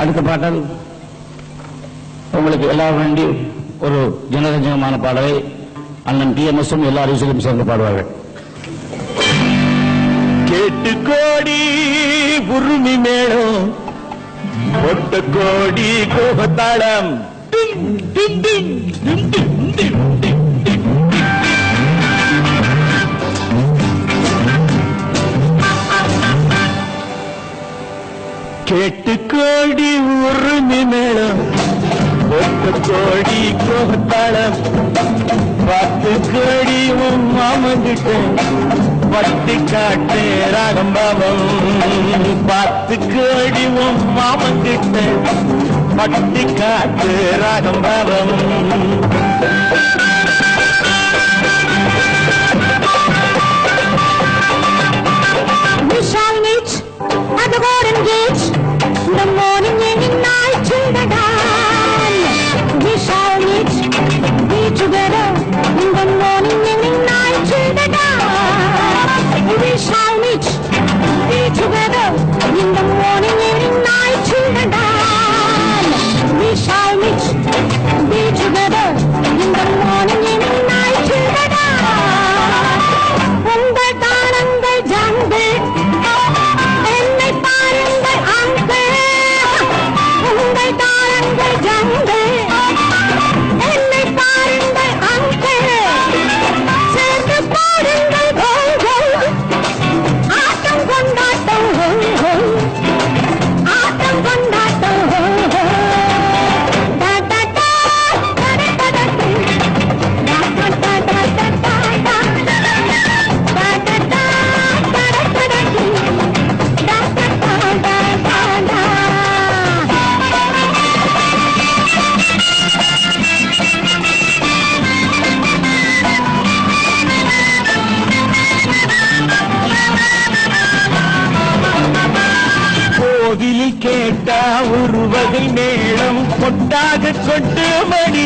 அடுத்த பாடல். உங்களுக்கு எல்லா வேண்டி ஒரு ஜனரஞ்சகமான பாடலை அண்ணன் டி எம் எஸும் எல்லா அரசியலும் சேர்ந்து பாடுவார்கள். கேட்டு கோடி உருமி மேளம் ஒட்ட கோடி கோபத்தாளம். கேட்டு கோடி ஒரு நிமிடம். ஒட்ட கோடி கோபத்தாளம். பத்து கோடி உன் மாமங்கிட்ட பட்டி காட்டு ராகம்பாவம். பத்து கோடி உன் மாமங்கிட்ட பட்டி காட்டு ராகம்பாவம். We கோவிலில் கேட்டா ஒரு வகை மேளம். கொட்டாக கொட்டு மணி.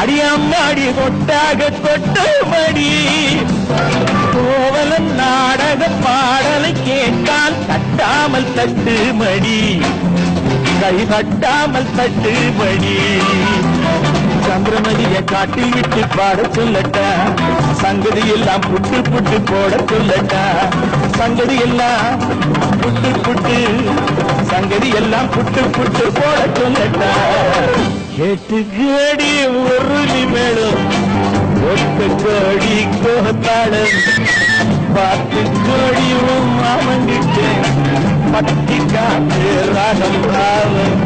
அடியம்மாடி கொட்டாக கொட்டு மணி. கோவலன் நாடக பாடலை கேட்டால் தட்டாமல் தட்டு மணி. கை தட்டாமல் தட்டு மணி. சந்திரமதிய காட்டில் விட்டு பாட சொல்லட்டா சங்கதி எல்லாம் புட்டு புட்டு போட சொல்லட்டா சங்கதி எல்லாம் புட்டு புட்டு சங்கதி எல்லாம் புட்டு புட்டு போட சொல்லட்டா கேட்டு கேடி உருளி மேலும் ஒட்டு கோடி கோத்தாளம். பத்து கோடியும் மாமங்கிட்டு பட்டி காத்து ராகம் ராவம்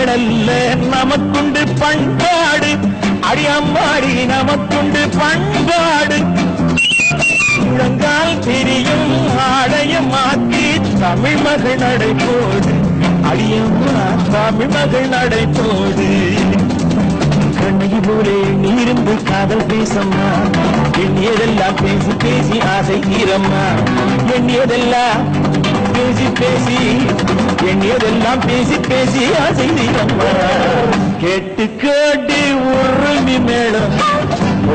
கடல்ல நமக்குண்டு பண்பாடு. அடியம்மாடி நமக்குண்டு பண்பாடு. முழங்கால் தெரியும் ஆடையம் மாத்தி தமிழ் மகள் நடை போடு அடியம்மா தமிழ் மகள் நடை போடு கண்ணகி போலே நீருந்து காதல் பேசம்மா. எண்ணியதெல்லாம் பேசி பேசி ஆசை தீரம்மா. எண்ணியதெல்லாம் பேசி பேசி எண்ணியதெல்லாம் பேசி பேசி ஆசை கேட்டு கேட்டு உருமி மேளம்.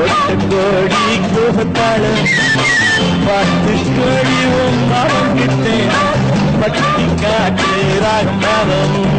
ஒட்டு கோடி கோபத்தாளம். பத்து கோடி உன் மரம் கிட்டே பட்டி காட்டு ராகம் மாதம்